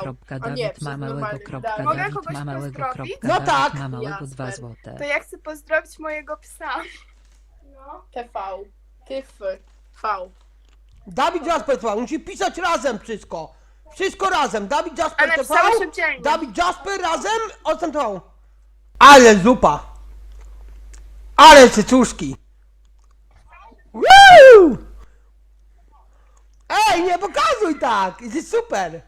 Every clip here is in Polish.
kropka, nie, Dawid przez ma małego normalny kropka, Dawid. Mogę Dawid kogoś ma małego pozdrowić? kropka, No Dawid tak. ma małego Jasper. 2 złote. To ja chcę pozdrowić mojego psa. No. TV. Tyf. V. Dawid Jasper TV, musi pisać razem wszystko. Wszystko razem. Dawid A Jasper TV. napisałeś szybciej. Dawid Jasper razem, TV. Ale zupa. Ale cycuszki. Woo! Ej, nie pokazuj tak! Jest super!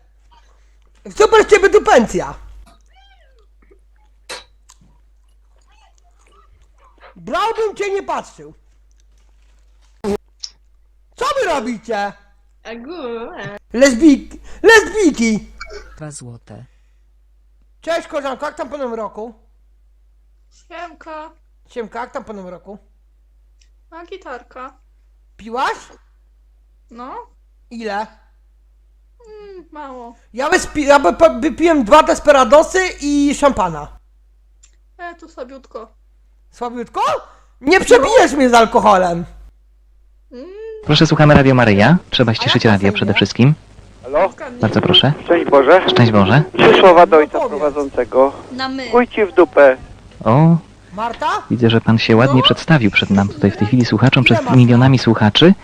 Super z ciebie dupencja! Brałbym cię nie patrzył. Co wy robicie? Lesbijki. Lesbijki! 2 złote. Cześć koleżanko, jak tam po nowym roku? Siemka. Siemka, jak tam po nowym roku? A gitarka. Piłaś? No. Ile? Mm, mało. Ja, wyspi- ja by- po- wypiłem dwa desperadosy i szampana. E, tu sobiutko. Słabiutko? Nie przebijesz mnie z alkoholem. Mm, Proszę, słuchamy Radio Maryja. Trzeba ściszyć A jak radio przede wszystkim. Halo? zgadnij. Bardzo proszę. Szczęść Boże. Szczęść Boże. Trzy słowa do ojca prowadzącego. Na my. Chuj ci w dupę. O, Marta? widzę, że pan się ładnie przedstawił przed nam tutaj w tej chwili słuchaczom, przed milionami słuchaczy.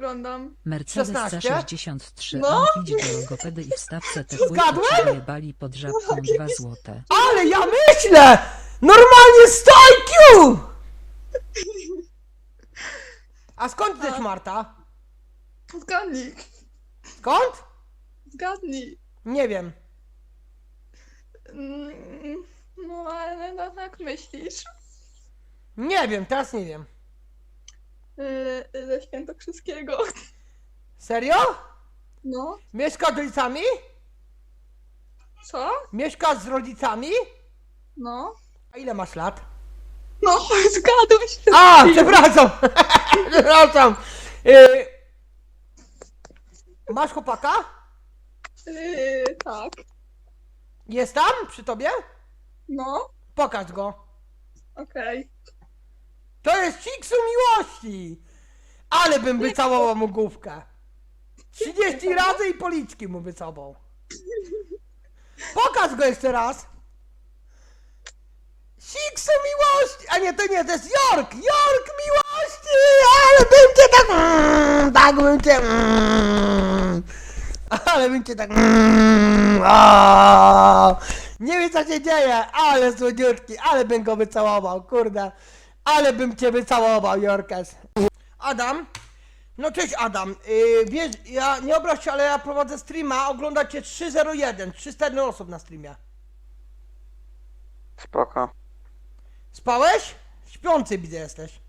Wyglądam? Mercedes 16? C63, No. no. idź do logopedy i wstaw se te Zgadłem? bali pod żabką 2 złote. Ale ja myślę! Normalnie stojku! A skąd też Marta? Zgadnij. Skąd? Zgadnij. Nie wiem. Mm, no ale no, tak myślisz. Nie wiem, teraz nie wiem. Yy, ze Świętokrzyskiego. Serio? No. Mieszka z rodzicami? Co? Mieszka z rodzicami? No. A ile masz lat? No, zgadłeś się. A, przepraszam! przepraszam! Yy, masz chłopaka? Yy, tak. Jest tam przy tobie? No. Pokaż go. Okej. To jest ciksu miłości! Ale bym wycałował mu główkę. 30 razy i policzki mu wycałował. Pokaż go jeszcze raz. Ciksu miłości! A nie, to nie, to jest York! York miłości! Ale bym cię tak... Mm, tak bym cię... Mm, ale bym cię tak... Mm, o, nie wiem co się dzieje, ale słodziutki, ale bym go wycałował, kurde. Ale bym cię wycałował, Jorkes. Adam? No cześć Adam, yy, wiesz, ja nie obraź się, ale ja prowadzę streama, ogląda cię 301, 301 osób na streamie. Spoko. Spałeś? Śpiący widzę jesteś.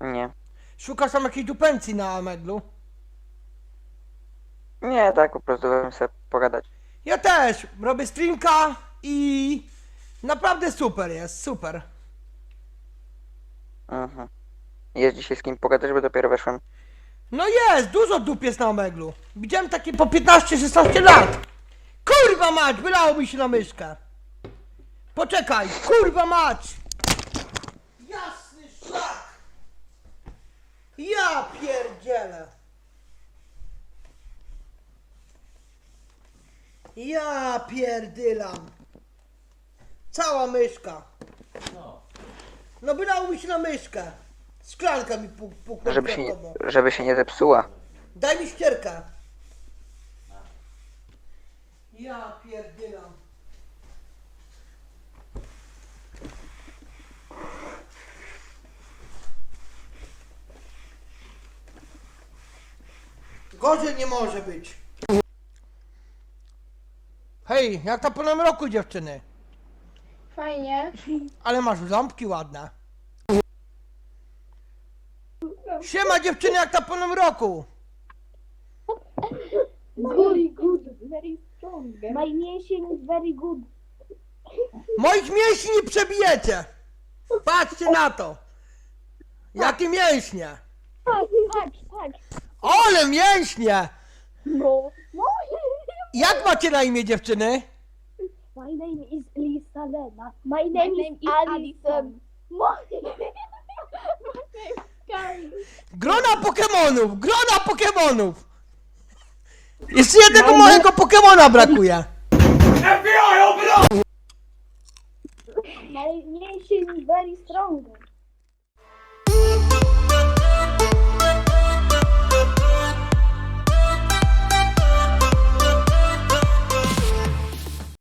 Nie. Szukasz tam jakiejś dupencji na medlu? Nie, tak po prostu bym sobie pogadać. Ja też, robię streamka i naprawdę super jest, super. Mhm. Jest dzisiaj z kim pogadać, bo dopiero weszłem. No jest, dużo dup jest na omeglu. Widziałem takie po 15-16 lat. Kurwa mać, wylało mi się na myszkę. Poczekaj, kurwa mać. Jasny szlak. Ja pierdzielę. Ja pierdylam. Cała myszka. No wylało mi się na myszkę. Szklanka mi puk- puknęła Żeby się, nie, żeby się nie zepsuła. Daj mi ścierkę. Ja pierdylam. Gorzej nie może być. Hej, jak tam po nowym roku dziewczyny? Fajnie. Ale masz ząbki ładne. Siema dziewczyny, jak po nowym roku? Very good, very strong. My mięsień is very good. Moich mięśni nie przebijecie! Patrzcie na to! Jakie mięśnie! Tak, tak, tak. Ole mięśnie! No, no. Jak macie na imię dziewczyny? My name is Lisa Lena. My name, is, Alison. My name is Kyle. Grona Pokemonów! Grona Pokemonów! Jeszcze jednego mojego Pokemona brakuje. My nation is very strong.